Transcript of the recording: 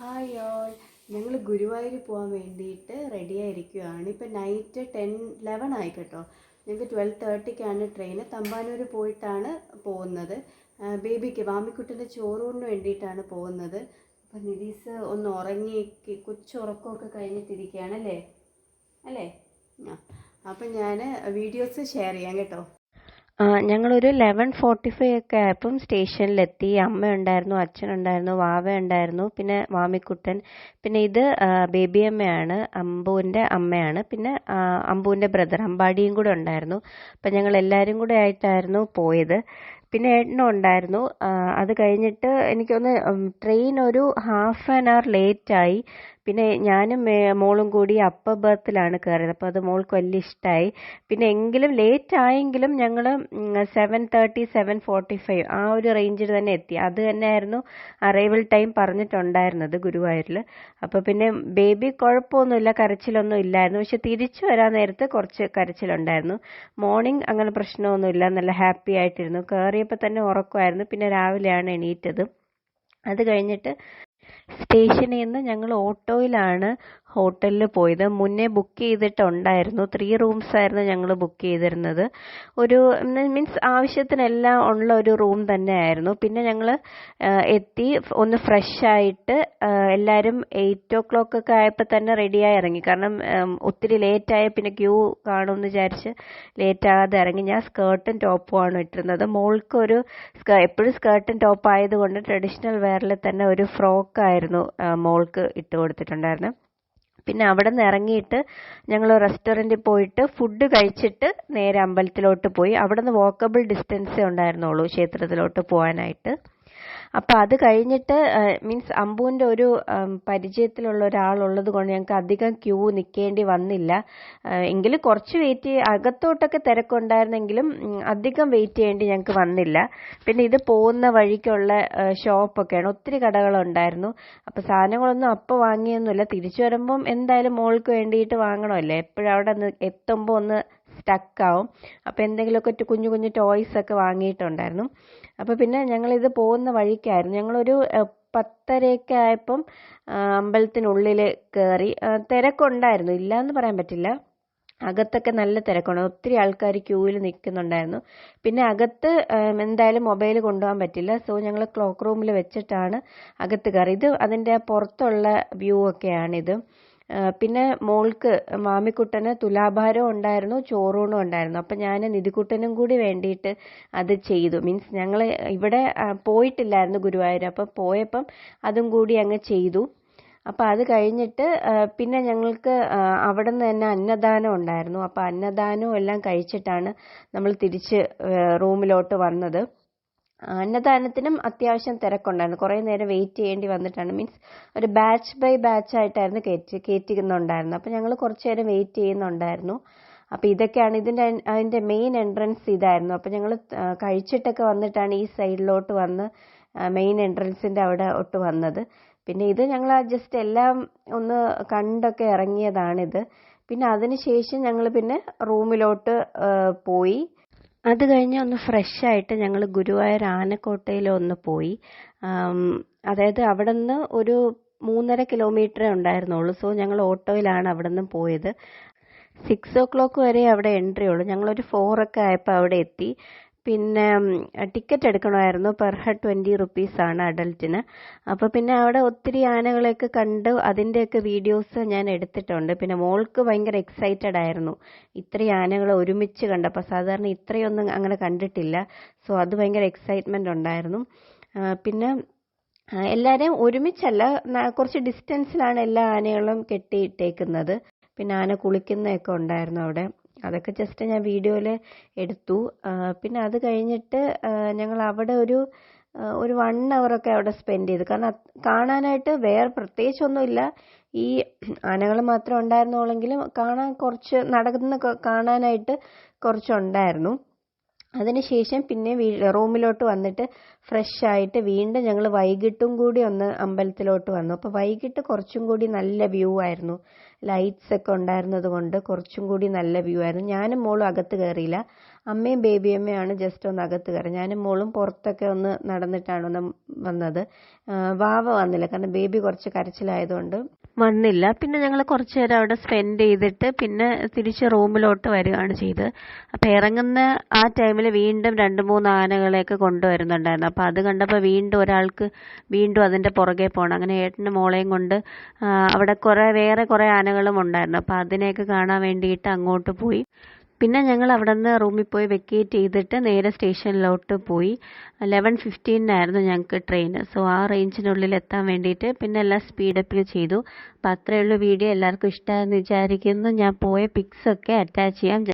Hi all ഞങ്ങൾ ഗുരുവായൂർ പോകാൻ വേണ്ടിയിട്ട് റെഡി ആയിരിക്കുകയാണ് ഇപ്പം നൈറ്റ് ടെൻ ലെവൻ ആയി കേട്ടോ. ഞങ്ങൾക്ക് ട്വൽവ് തേർട്ടിക്കാണ് ട്രെയിൻ തമ്പാനൂർ പോയിട്ടാണ് പോകുന്നത്. ബേബിക്ക് വാമിക്കുട്ടിന്റെ ചോറൂണിന് വേണ്ടിയിട്ടാണ് പോകുന്നത്. അപ്പം നിതീസ് ഒന്ന് ഉറങ്ങി കൊച്ചുറക്കമൊക്കെ കഴിഞ്ഞിട്ടിരിക്കുകയാണ് അല്ലേ? അല്ലേ? ആ അപ്പം ഞാൻ വീഡിയോസ് ഷെയർ ചെയ്യാം കേട്ടോ. ഞങ്ങളൊരു ലെവൻ ഫോർട്ടി ഫൈവ് ഒക്കെ ആയപ്പം സ്റ്റേഷനിലെത്തി. ഉണ്ടായിരുന്നു വാവ ഉണ്ടായിരുന്നു പിന്നെ വാമിക്കുട്ടൻ പിന്നെ ഇത് ബേബി അമ്മയാണ് അമ്പുവിന്റെ അമ്മയാണ് പിന്നെ അമ്പുവിന്റെ ബ്രദർ അമ്പാടിയും കൂടെ ഉണ്ടായിരുന്നു. അപ്പം ഞങ്ങൾ എല്ലാവരും കൂടെ ആയിട്ടായിരുന്നു പോയത്. പിന്നെ ഏട്ടനും ഉണ്ടായിരുന്നു. അത് കഴിഞ്ഞിട്ട് എനിക്കൊന്ന് ട്രെയിൻ ഒരു ഹാഫ് ആൻ അവർ ലേറ്റായി പിന്നെ ഞാനും മോളും കൂടി അപ്പർ ബർത്തിലാണ് കയറിയത് അപ്പോൾ അത് മോൾക്ക് വലിയ ഇഷ്ടമായി പിന്നെ എങ്കിലും ലേറ്റ് ആയെങ്കിലും ഞങ്ങൾ seven thirty seven forty five ആ ഒരു റേഞ്ചിൽ തന്നെ എത്തി. അത് തന്നെയായിരുന്നു അറൈവൽ ടൈം പറഞ്ഞിട്ടുണ്ടായിരുന്നത് ഗുരുവായൂരിൽ. അപ്പോൾ പിന്നെ ബേബി കുഴപ്പമൊന്നുമില്ല കരച്ചിലൊന്നും ഇല്ലായിരുന്നു. പക്ഷെ തിരിച്ചു വരാൻ നേരത്ത് കുറച്ച് കരച്ചിലുണ്ടായിരുന്നു. മോർണിംഗ് അങ്ങനെ പ്രശ്നമൊന്നുമില്ല നല്ല ഹാപ്പി ആയിട്ടിരുന്നു. കയറിയപ്പോൾ തന്നെ ഉറക്കമായിരുന്നു. പിന്നെ രാവിലെയാണ് എണീറ്റത്. അത് കഴിഞ്ഞിട്ട് സ്റ്റേഷനിൽ നിന്ന് ഞങ്ങൾ ഓട്ടോയിലാണ് ഹോട്ടലിൽ പോയത്. മുന്നേ ബുക്ക് ചെയ്തിട്ടുണ്ടായിരുന്നു. ത്രീ റൂംസ് ആയിരുന്നു ഞങ്ങൾ ബുക്ക് ചെയ്തിരുന്നത്. ഒരു മീൻസ് ആവശ്യത്തിനെല്ലാം ഉള്ള ഒരു റൂം തന്നെ ആയിരുന്നു പിന്നെ ഞങ്ങൾ എത്തി. ഒന്ന് ഫ്രഷ് ആയിട്ട് എല്ലാവരും എയ്റ്റ് ഓ ക്ലോക്ക് ഒക്കെ ആയപ്പോൾ തന്നെ റെഡിയായി ഇറങ്ങി. കാരണം ഒത്തിരി ലേറ്റ് ആയ പിന്നെ ക്യൂ കാണുമെന്ന് വിചാരിച്ച് ലേറ്റ് ആകാതെ ഇറങ്ങി. ഞാൻ സ്കേർട്ടും ടോപ്പുമാണ് ഇട്ടിരുന്നത്. മോൾക്ക് ഒരു എപ്പോഴും സ്കേർട്ടും ടോപ്പ് ആയതുകൊണ്ട് ട്രഡീഷണൽ വെയറിൽ തന്നെ ഒരു ഫ്രോക്ക് ആയിരുന്നു മോൾക്ക് ഇട്ട് കൊടുത്തിട്ടുണ്ടായിരുന്നത് പിന്നെ അവിടെ നിന്ന് ഇറങ്ങിയിട്ട് ഞങ്ങൾ റെസ്റ്റോറന്റിൽ പോയിട്ട് ഫുഡ് കഴിച്ചിട്ട് നേരെ അമ്പലത്തിലോട്ട് പോയി. അവിടെ നിന്ന് വാക്കബിൾ ഡിസ്റ്റൻസേ ഉണ്ടായിരുന്നുള്ളൂ ക്ഷേത്രത്തിലോട്ട് പോകാനായിട്ട് അപ്പോൾ അത് കഴിഞ്ഞിട്ട് മീൻസ് അമ്പുവിന്റെ ഒരു പരിചയത്തിലുള്ള ഒരാളുള്ളത് കൊണ്ട് ഞങ്ങൾക്ക് അധികം ക്യൂ നിൽക്കേണ്ടി വന്നില്ല. എങ്കിലും കുറച്ച് വെയിറ്റ് അകത്തോട്ടൊക്കെ തിരക്കുണ്ടായിരുന്നെങ്കിലും അധികം വെയിറ്റ് ചെയ്യേണ്ടി ഞങ്ങൾക്ക് വന്നില്ല. പിന്നെ ഇത് പോകുന്ന വഴിക്കുള്ള ഷോപ്പൊക്കെയാണ്. ഒത്തിരി കടകളുണ്ടായിരുന്നു. അപ്പോൾ സാധനങ്ങളൊന്നും അപ്പോൾ വാങ്ങിയൊന്നുമില്ല. തിരിച്ചു വരുമ്പം എന്തായാലും മോൾക്ക് വേണ്ടിയിട്ട് വാങ്ങണമല്ലേ? എപ്പോഴും അവിടെ എത്തുമ്പോൾ ഒന്ന് സ്റ്റക്കാവും അപ്പോൾ എന്തെങ്കിലുമൊക്കെ കുഞ്ഞു കുഞ്ഞു ടോയ്സ് ഒക്കെ വാങ്ങിയിട്ടുണ്ടായിരുന്നു. അപ്പോൾ പിന്നെ ഞങ്ങളിത് പോകുന്ന വഴിക്കായിരുന്നു. ഞങ്ങളൊരു പത്തരയൊക്കെ ആയപ്പം അമ്പലത്തിനുള്ളിൽ കയറി തിരക്കുണ്ടായിരുന്നു. ഇല്ല എന്ന് പറയാൻ പറ്റില്ല. അകത്തൊക്കെ നല്ല തിരക്കാണ്. ഒത്തിരി ആൾക്കാർ ക്യൂവിൽ നിൽക്കുന്നുണ്ടായിരുന്നു. പിന്നെ അകത്ത് എന്തായാലും മൊബൈൽ കൊണ്ടുപോകാൻ പറ്റില്ല. സോ ഞങ്ങൾ ക്ലോക്ക് റൂമിൽ വെച്ചിട്ടാണ് അകത്ത് കയറി ഇത് അതിന്റെ പുറത്തുള്ള വ്യൂ ഒക്കെയാണിത്. പിന്നെ മോൾക്ക് മാമിക്കുട്ടന് തുലാഭാരം ഉണ്ടായിരുന്നു ചോറൂണും ഉണ്ടായിരുന്നു. അപ്പം ഞാൻ നിധിക്കുട്ടനും കൂടി വേണ്ടിയിട്ട് അത് ചെയ്തു. മീൻസ് ഞങ്ങൾ ഇവിടെ പോയിട്ടില്ലായിരുന്നു ഗുരുവായൂർ അപ്പം പോയപ്പം അതും കൂടി അങ്ങ് ചെയ്തു. അപ്പം അത് കഴിഞ്ഞിട്ട് പിന്നെ ഞങ്ങൾക്ക് അവിടെ നിന്ന് തന്നെ അന്നദാനം ഉണ്ടായിരുന്നു. അപ്പം അന്നദാനവും എല്ലാം കഴിച്ചിട്ടാണ് നമ്മൾ തിരിച്ച് റൂമിലോട്ട് വന്നത്. അന്നദാനത്തിനും അത്യാവശ്യം തിരക്കുണ്ടായിരുന്നു. കുറേ നേരം വെയിറ്റ് ചെയ്യേണ്ടി വന്നിട്ടാണ്. മീൻസ് ഒരു ബാച്ച് ബൈ ബാച്ച് ആയിട്ടായിരുന്നു കയറ്റി കയറ്റിക്കുന്നുണ്ടായിരുന്നു അപ്പോൾ ഞങ്ങൾ കുറച്ച് നേരം വെയിറ്റ് ചെയ്യുന്നുണ്ടായിരുന്നു. അപ്പോൾ ഇതൊക്കെയാണ് ഇതിന്റെ അതിന്റെ മെയിൻ എൻട്രൻസ് ഇതായിരുന്നു. അപ്പോൾ ഞങ്ങൾ കഴിച്ചിട്ടൊക്കെ വന്നിട്ടാണ് ഈ സൈഡിലോട്ട് വന്ന് മെയിൻ എൻട്രൻസിന്റെ അവിടെ ഒട്ട് വന്നത്. പിന്നെ ഇത് ഞങ്ങൾ ജസ്റ്റ് എല്ലാം ഒന്ന് കണ്ടൊക്കെ ഇറങ്ങിയതാണിത്. പിന്നെ അതിന് ശേഷം ഞങ്ങൾ പിന്നെ റൂമിലോട്ട് പോയി. അത് കഴിഞ്ഞ് ഒന്ന് ഫ്രഷ് ആയിട്ട് ഞങ്ങൾ ഗുരുവായൂർ ആനക്കോട്ടയിൽ ഒന്ന് പോയി. അതായത് അവിടെ നിന്ന് ഒരു മൂന്നര കിലോമീറ്ററേ ഉണ്ടായിരുന്നുള്ളൂ. സോ ഞങ്ങൾ ഓട്ടോയിലാണ് അവിടെ നിന്ന് പോയത്. സിക്സ് ഓ ക്ലോക്ക് വരെ അവിടെ എൻട്രി ഉള്ളൂ. ഞങ്ങളൊരു ഫോറൊക്കെ ആയപ്പോൾ അവിടെ എത്തി. പിന്നെ ടിക്കറ്റ് എടുക്കണമായിരുന്നു. പെർ ഹെഡ് ട്വന്റി റുപ്പീസാണ് അഡൽറ്റിന് അപ്പോൾ പിന്നെ അവിടെ ഒത്തിരി ആനകളെയൊക്കെ കണ്ട് അതിന്റെയൊക്കെ വീഡിയോസ് ഞാൻ എടുത്തിട്ടുണ്ട്. പിന്നെ മോൾക്ക് ഭയങ്കര എക്സൈറ്റഡ് ആയിരുന്നു. ഇത്രയും ആനകളെ ഒരുമിച്ച് കണ്ടപ്പോൾ സാധാരണ ഇത്രയൊന്നും അങ്ങനെ കണ്ടിട്ടില്ല. സോ അത് ഭയങ്കര എക്സൈറ്റ്മെന്റ് ഉണ്ടായിരുന്നു. പിന്നെ എല്ലാവരെയും ഒരുമിച്ചല്ല കുറച്ച് ഡിസ്റ്റൻസിലാണ് എല്ലാ ആനകളും കെട്ടിയിട്ടേക്കുന്നത്. പിന്നെ ആന കുളിക്കുന്നതൊക്കെ ഉണ്ടായിരുന്നു അവിടെ. അതൊക്കെ ജസ്റ്റ് ഞാൻ വീഡിയോയിൽ എടുത്തു. പിന്നെ അത് കഴിഞ്ഞിട്ട് ഞങ്ങൾ അവിടെ ഒരു ഒരു വൺ ഒക്കെ അവിടെ സ്പെൻഡ് ചെയ്തു. കാരണം കാണാനായിട്ട് വേറെ പ്രത്യേകിച്ചൊന്നുമില്ല. ഈ ആനകൾ മാത്രം ഉണ്ടായിരുന്നുള്ളെങ്കിലും കാണാൻ കുറച്ച് നടക്കുന്ന കാണാനായിട്ട് കുറച്ചുണ്ടായിരുന്നു. അതിനുശേഷം പിന്നെ വീ റൂമിലോട്ട് വന്നിട്ട് ഫ്രഷ് ആയിട്ട് വീണ്ടും ഞങ്ങൾ വൈകിട്ടും കൂടി ഒന്ന് അമ്പലത്തിലോട്ട് വന്നു. അപ്പോൾ വൈകിട്ട് കുറച്ചും കൂടി നല്ല വ്യൂ ആയിരുന്നു. ലൈറ്റ്സ് ഒക്കെ ഉണ്ടായിരുന്നത് കൊണ്ട് കുറച്ചും കൂടി നല്ല വ്യൂ ആയിരുന്നു. ഞാനും മോളും അകത്ത് കയറിയില്ല. അമ്മയും ബേബിയമ്മയാണ് ജസ്റ്റ് ഒന്ന് അകത്ത് കയറി. ഞാനും മോളും പുറത്തൊക്കെ ഒന്ന് നടന്നിട്ടാണ് ഒന്ന് വന്നത്. വാവ വന്നില്ല. കാരണം ബേബി കുറച്ച് കരച്ചിലായതുകൊണ്ട് വന്നില്ല. പിന്നെ ഞങ്ങൾ കുറച്ച് നേരം അവിടെ സ്പെൻഡ് ചെയ്തിട്ട് പിന്നെ തിരിച്ച് റൂമിലോട്ട് വരികയാണ് ചെയ്തത്. അപ്പോൾ ഇറങ്ങുന്ന ആ ടൈമിൽ വീണ്ടും രണ്ട് മൂന്ന് ആനകളെയൊക്കെ കൊണ്ടുവരുന്നുണ്ടായിരുന്നു. അപ്പോൾ അത് കണ്ടപ്പോൾ വീണ്ടും ഒരാൾക്ക് വീണ്ടും അതിന്റെ പുറകെ പോകണം അങ്ങനെ ഏട്ടന്റെ മോളെയും കൊണ്ട് അവിടെ കുറേ വേറെ കുറേ ആനകളും ഉണ്ടായിരുന്നു. അപ്പോൾ അതിനെയൊക്കെ കാണാൻ വേണ്ടിയിട്ട് അങ്ങോട്ട് പോയി. പിന്നെ ഞങ്ങൾ അവിടെ നിന്ന് റൂമിൽ പോയി വെക്കേറ്റ് ചെയ്തിട്ട് നേരെ സ്റ്റേഷനിലോട്ട് പോയി. ലെവൻ ഫിഫ്റ്റീനായിരുന്നു ഞങ്ങൾക്ക് ട്രെയിൻ സോ ആ റേഞ്ചിനുള്ളിൽ എത്താൻ വേണ്ടിയിട്ട് പിന്നെ എല്ലാം സ്പീഡപ്പിൽ ചെയ്തു. അപ്പോൾ അത്രയുള്ള വീഡിയോ എല്ലാവർക്കും ഇഷ്ടമായെന്ന് വിചാരിക്കുന്നു. ഞാൻ പോയ പിക്സൊക്കെ അറ്റാച്ച് ചെയ്യാം.